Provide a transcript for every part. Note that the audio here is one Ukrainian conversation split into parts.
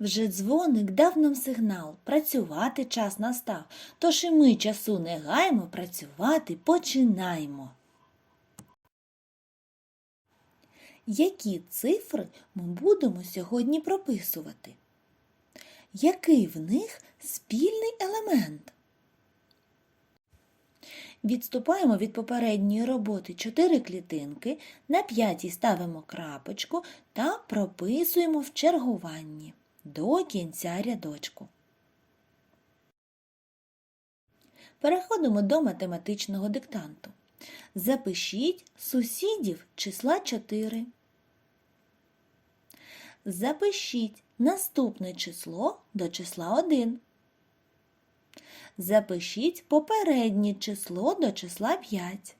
Вже дзвоник дав нам сигнал, працювати час настав, тож і ми часу не гаймо, працювати починаємо. Які цифри ми будемо сьогодні прописувати? Який в них спільний елемент? Відступаємо від попередньої роботи 4 клітинки, на п'ятій ставимо крапочку та прописуємо в чергуванні до кінця рядочку. Переходимо до математичного диктанту. Запишіть сусідів числа 4. Запишіть наступне число до числа 1. Запишіть попереднє число до числа 5.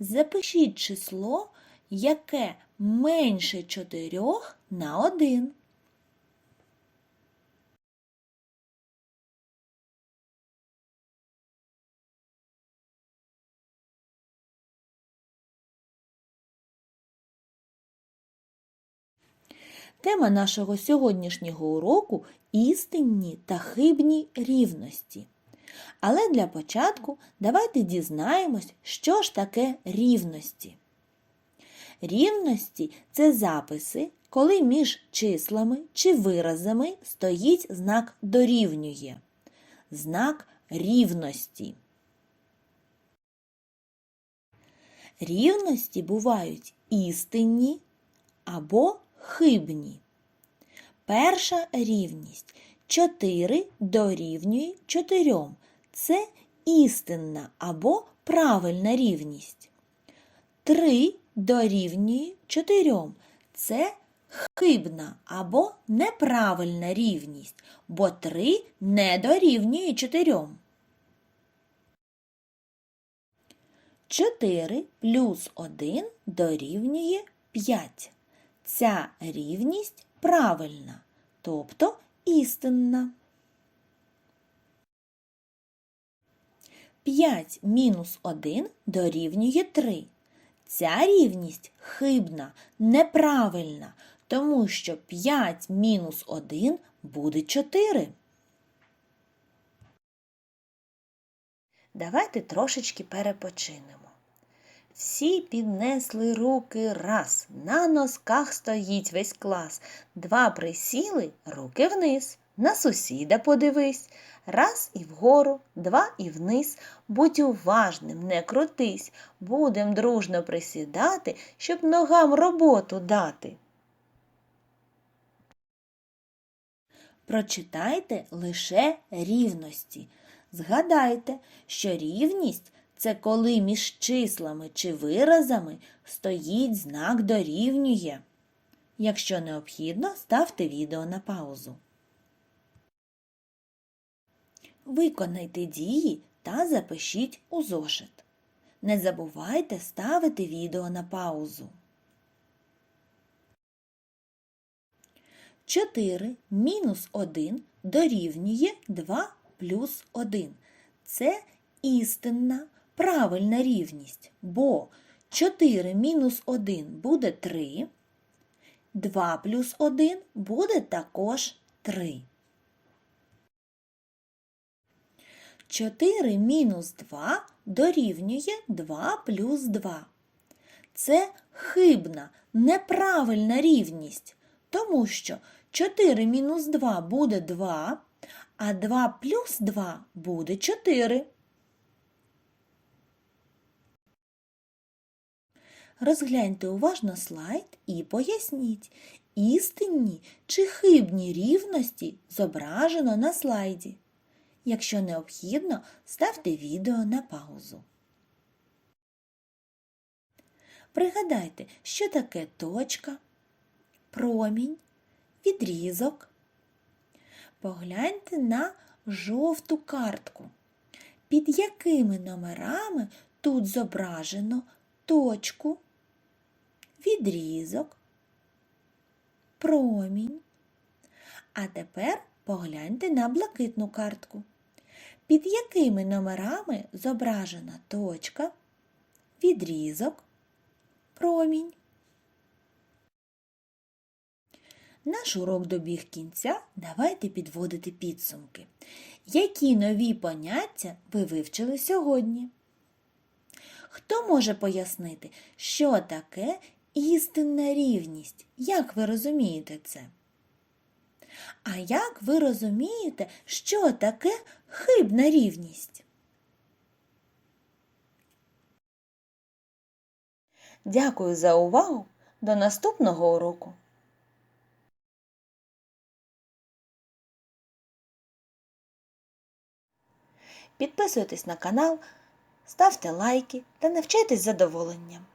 Запишіть число, яке менше 4 на 1. Тема нашого сьогоднішнього уроку істинні та хибні рівності. Але для початку давайте дізнаємось, що ж таке рівності. Рівності це записи, коли між числами чи виразами стоїть знак дорівнює. Знак рівності. Рівності бувають істинні або хибні. Перша рівність 4 дорівнює 4. Це істинна або правильна рівність. 3 дорівнює 4. Це хибна або неправильна рівність, бо 3 не дорівнює 4. 4 плюс 1 дорівнює 5. Ця рівність правильна, тобто істинна. 5 мінус 1 дорівнює 3. Ця рівність хибна, неправильна, тому що 5 мінус 1 буде 4. Давайте трошечки перепочинемо. Всі піднесли руки раз, на носках стоїть весь клас. Два присіли, руки вниз, на сусіда подивись. Раз і вгору, два і вниз. Будь уважним, не крутись. Будем дружно присідати, щоб ногам роботу дати. Прочитайте лише рівності. Згадайте, що рівність це коли між числами чи виразами стоїть знак дорівнює. Якщо необхідно, ставте відео на паузу. Виконайте дії та запишіть у зошит. Не забувайте ставити відео на паузу. 4 мінус 1 дорівнює 2 плюс 1. Це істинна правильна рівність, бо 4 мінус 1 буде 3, 2 плюс 1 буде також 3. 4 мінус 2 дорівнює 2 плюс 2. Це хибна, неправильна рівність, тому що 4 мінус 2 буде 2, а 2 плюс 2 буде 4. Розгляньте уважно слайд і поясніть, істинні чи хибні рівності зображено на слайді. Якщо необхідно, ставте відео на паузу. Пригадайте, що таке точка, промінь, відрізок. Погляньте на жовту картку. Під якими номерами тут зображено точку, відрізок, промінь. А тепер погляньте на блакитну картку. Під якими номерами зображена точка, відрізок, промінь. Наш урок добіг кінця. Давайте підводити підсумки. Які нові поняття ви вивчили сьогодні? Хто може пояснити, що таке істинна рівність? Як ви розумієте це? А як ви розумієте, що таке хибна рівність? Дякую за увагу. До наступного уроку. Підписуйтесь на канал, ставте лайки та навчайтесь задоволенням.